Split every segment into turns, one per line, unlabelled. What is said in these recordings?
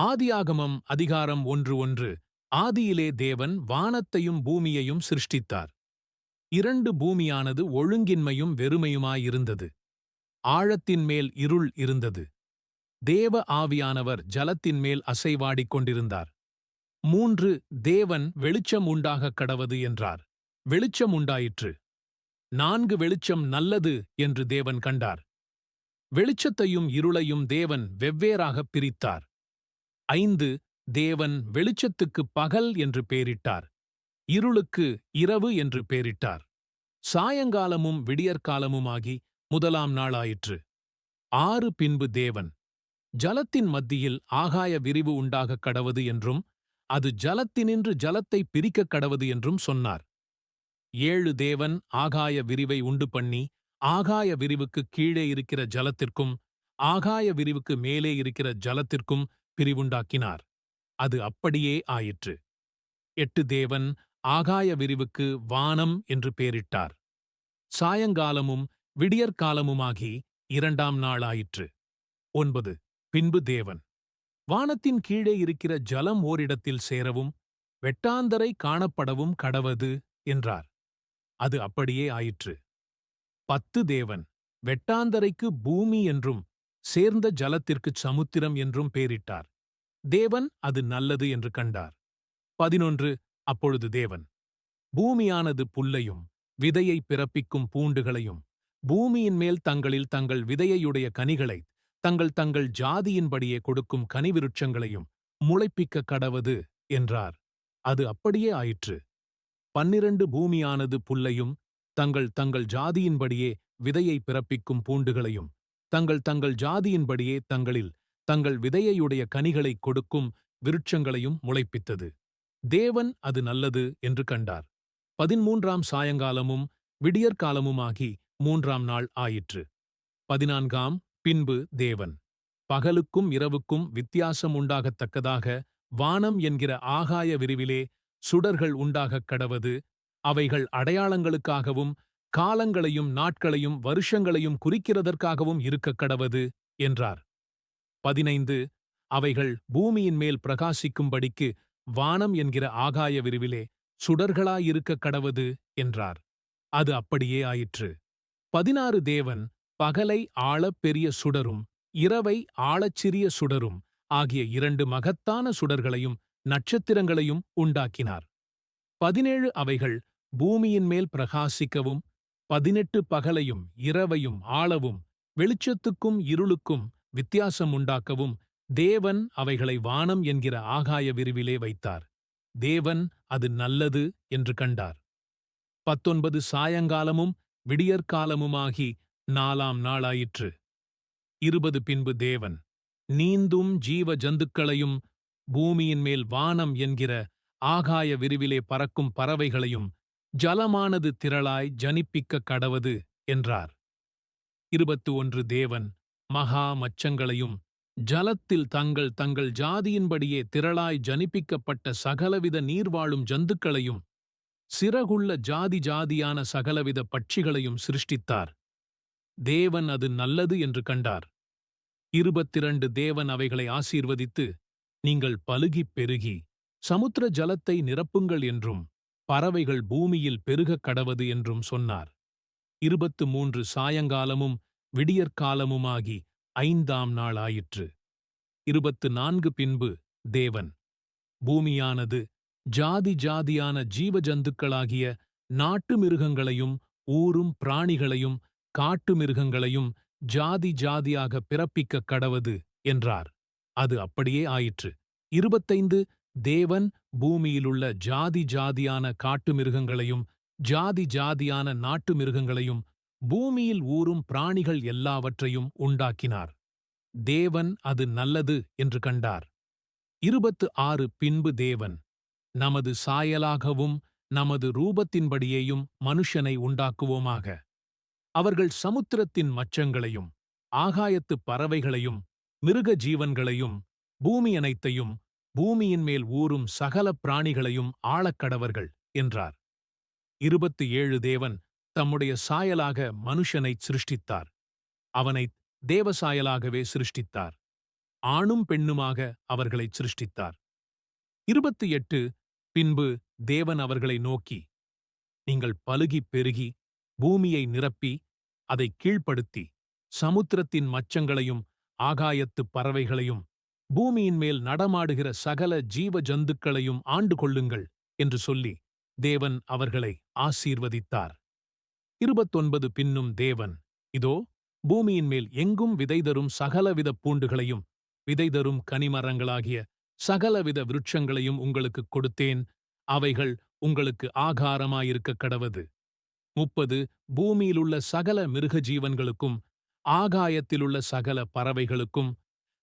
ஆதியாகமம் அதிகாரம் ஒன்று ஒன்று. ஆதியிலே தேவன் வானத்தையும் பூமியையும் சிருஷ்டித்தார். இரண்டு பூமியானது ஒழுங்கின்மையும் வெறுமையுமாயிருந்தது. ஆழத்தின் மேல் இருள் இருந்தது. தேவ ஆவியானவர் ஜலத்தின் மேல் அசைவாடிக் கொண்டிருந்தார். மூன்று தேவன் வெளிச்சம் உண்டாகக் கடவது என்றார். வெளிச்சம் உண்டாயிற்று. நான்கு வெளிச்சம் நல்லது என்று தேவன் கண்டார். வெளிச்சத்தையும் இருளையும் தேவன் வெவ்வேறாகப் பிரித்தார். ஐந்து தேவன் வெளிச்சத்துக்கு பகல் என்று பெயரிட்டார் இருளுக்கு இரவு என்று பெயரிட்டார் சாயங்காலமும் விடியற்காலமுமாகி முதலாம் நாளாயிற்று. ஆறு பின்பு தேவன் ஜலத்தின் மத்தியில் ஆகாய விரிவு உண்டாகக் கடவது என்றும் அது ஜலத்தினின்று ஜலத்தை பிரிக்கக் கடவது என்றும் சொன்னார். ஏழு தேவன் ஆகாய விரிவை உண்டு பண்ணி ஆகாய விரிவுக்கு கீழே இருக்கிற ஜலத்திற்கும் ஆகாய விரிவுக்கு மேலே இருக்கிற ஜலத்திற்கும் பிரிவுண்டாக்கினார். அது அப்படியே ஆயிற்று. எட்டு தேவன் ஆகாய விரிவுக்கு வானம் என்று பெயரிட்டார் சாயங்காலமும் விடியற்காலமுமாகி இரண்டாம் நாளாயிற்று. ஒன்பது. பின்பு தேவன். வானத்தின் கீழே இருக்கிற ஜலம் ஓரிடத்தில் சேரவும் வெட்டாந்தரை காணப்படவும் கடவது என்றார். அது அப்படியே ஆயிற்று. பத்து தேவன். வெட்டாந்தரைக்கு பூமி என்றும் சேர்ந்த ஜலத்திற்குச் சமுத்திரம் என்றும் பேரிட்டார் தேவன் அது நல்லது என்று கண்டார். பதினொன்று அப்பொழுது தேவன் பூமியானது புல்லையும் விதையை பிறப்பிக்கும் பூண்டுகளையும் பூமியின் மேல் தங்களில் தங்கள் விதையையுடைய கனிகளை தங்கள் தங்கள் ஜாதியின்படியே கொடுக்கும் கனிவிருட்சங்களையும் முளைப்பிக்க கடவது என்றார். அது அப்படியே ஆயிற்று. பன்னிரண்டு பூமியானது புல்லையும் தங்கள் தங்கள் ஜாதியின்படியே விதையை பிறப்பிக்கும் பூண்டுகளையும் தங்கள் தங்கள் ஜாதியின்படியே தங்களில் தங்கள் விதையையுடைய கனிகளைக் கொடுக்கும் விருட்சங்களையும் முளைப்பித்தது. தேவன் அது நல்லது என்று கண்டார். பதிமூன்றாம் சாயங்காலமும் விடியற்காலமுமாகி மூன்றாம் நாள் ஆயிற்று. பதினான்காம் பின்பு தேவன். பகலுக்கும் இரவுக்கும் வித்தியாசம் உண்டாகத்தக்கதாக வானம் என்கிற ஆகாய விரிவிலே சுடர்கள் உண்டாகக் கடவது அவைகள் அடையாளங்களுக்காகவும் காலங்களையும் நாட்களையும் வருஷங்களையும் குறிக்கிறதற்காகவும் இருக்கக் கடவது என்றார். பதினைந்து அவைகள் பூமியின் மேல் பிரகாசிக்கும்படிக்கு வானம் என்கிற ஆகாய விரிவிலே சுடர்களாயிருக்கக் கடவது என்றார். அது அப்படியே ஆயிற்று. பதினாறு தேவன் பகலை ஆளப் பெரிய சுடரும் இரவை ஆளச் சிறிய சுடரும் ஆகிய இரண்டு மகத்தான சுடர்களையும் நட்சத்திரங்களையும் உண்டாக்கினார். பதினேழு அவைகள் பூமியின் மேல் பிரகாசிக்கவும் பதினெட்டு பகலையும் இரவையும் ஆளவும் வெளிச்சத்துக்கும் இருளுக்கும் வித்தியாசம் உண்டாக்கவும் தேவன் அவைகளை வானம் என்கிற ஆகாய விரிவிலே வைத்தார். தேவன் அது நல்லது என்று கண்டார். பத்தொன்பது சாயங்காலமும் விடியற்காலமுமாகி நாலாம் நாளாயிற்று. இருபது பின்பு தேவன் நீந்தும் ஜீவ ஜந்துக்களையும் பூமியின் மேல் வானம் என்கிற ஆகாய விரிவிலே பறக்கும் பறவைகளையும் ஜலமானது திரளாய் ஜனிப்பிக்க கடவது என்றார். இருபத்து ஒன்று தேவன் மகா மச்சங்களையும் ஜலத்தில் தங்கள் தங்கள் ஜாதியின்படியே திரளாய் ஜனிப்பிக்கப்பட்ட சகலவித நீர்வாழும் ஜந்துக்களையும் சிறகுள்ள ஜாதி ஜாதியான சகலவித பட்சிகளையும் சிருஷ்டித்தார். தேவன் அது நல்லது என்று கண்டார். இருபத்திரண்டு தேவன் அவைகளை ஆசீர்வதித்து நீங்கள் பலுகிப் பெருகி சமுத்திர ஜலத்தை நிரப்புங்கள் என்றும் பறவைகள் பூமியில் பெருகக் கடவது என்றும் சொன்னார். இருபத்து மூன்று சாயங்காலமும் விடியற்காலமுமாகி ஐந்தாம் நாள் ஆயிற்று இருபத்து நான்கு பின்பு தேவன். பூமியானது ஜாதி ஜாதியான ஜீவஜந்துக்களாகிய நாட்டு மிருகங்களையும் ஊரும் பிராணிகளையும் காட்டு மிருகங்களையும் ஜாதி ஜாதியாக பிறப்பிக்கக் கடவது என்றார். அது அப்படியே ஆயிற்று. இருபத்தைந்து தேவன் பூமியிலுள்ள ஜாதி ஜாதியான காட்டு மிருகங்களையும் ஜாதி ஜாதியான நாட்டு மிருகங்களையும் பூமியில் ஊறும் பிராணிகள் எல்லாவற்றையும் உண்டாக்கினார். தேவன் அது நல்லது என்று கண்டார். இருபத்து ஆறு பின்பு தேவன் நமது சாயலாகவும் நமது ரூபத்தின்படியேயும் மனுஷனை உண்டாக்குவோமாக. அவர்கள் சமுத்திரத்தின் மச்சங்களையும் ஆகாயத்துப் பறவைகளையும் மிருக ஜீவன்களையும் பூமி அனைத்தையும் பூமியின் மேல் ஊறும் சகல பிராணிகளையும் ஆளக்கடவர்கள் என்றார். இருபத்து ஏழு தேவன் தம்முடைய சாயலாக மனுஷனைச் சிருஷ்டித்தார். அவனைத் தேவசாயலாகவே சிருஷ்டித்தார். ஆணும் பெண்ணுமாக அவர்களைச் சிருஷ்டித்தார். இருபத்தி எட்டு பின்பு தேவன் அவர்களை நோக்கி நீங்கள் பலுகிப் பெருகி பூமியை நிரப்பி அதை கீழ்ப்படுத்தி சமுத்திரத்தின் மச்சங்களையும் ஆகாயத்துப் பறவைகளையும் பூமியின் மேல் நடமாடுகிற சகல ஜீவ ஜந்துக்களையும் ஆண்டு கொள்ளுங்கள் என்று சொல்லி தேவன் அவர்களை ஆசீர்வதித்தார். இருபத்தொன்பது பின்னும் தேவன் இதோ பூமியின் மேல் எங்கும் விதைதரும் சகலவித பூண்டுகளையும் விதைதரும் கனிமரங்களாகிய சகலவித விருட்சங்களையும் உங்களுக்குக் கொடுத்தேன் அவைகள் உங்களுக்கு ஆகாரமாயிருக்கக் கடவது. முப்பது பூமியிலுள்ள சகல மிருக ஜீவன்களுக்கும் ஆகாயத்திலுள்ள சகல பறவைகளுக்கும்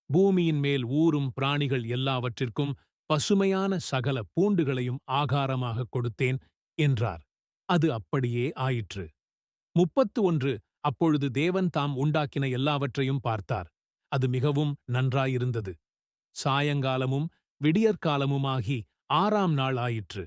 பூமியின் மேல் ஊறும் பிராணிகள் எல்லாவற்றிற்கும் பசுமையான சகல பூண்டுகளையும் ஆகாரமாகக் கொடுத்தேன் என்றார். அது அப்படியே ஆயிற்று. முப்பத்து ஒன்று அப்பொழுது தேவன் தாம் உண்டாக்கின எல்லாவற்றையும் பார்த்தார். அது மிகவும் நன்றாயிருந்தது. சாயங்காலமும் விடியற்காலமுமாகி ஆறாம் நாள் ஆயிற்று.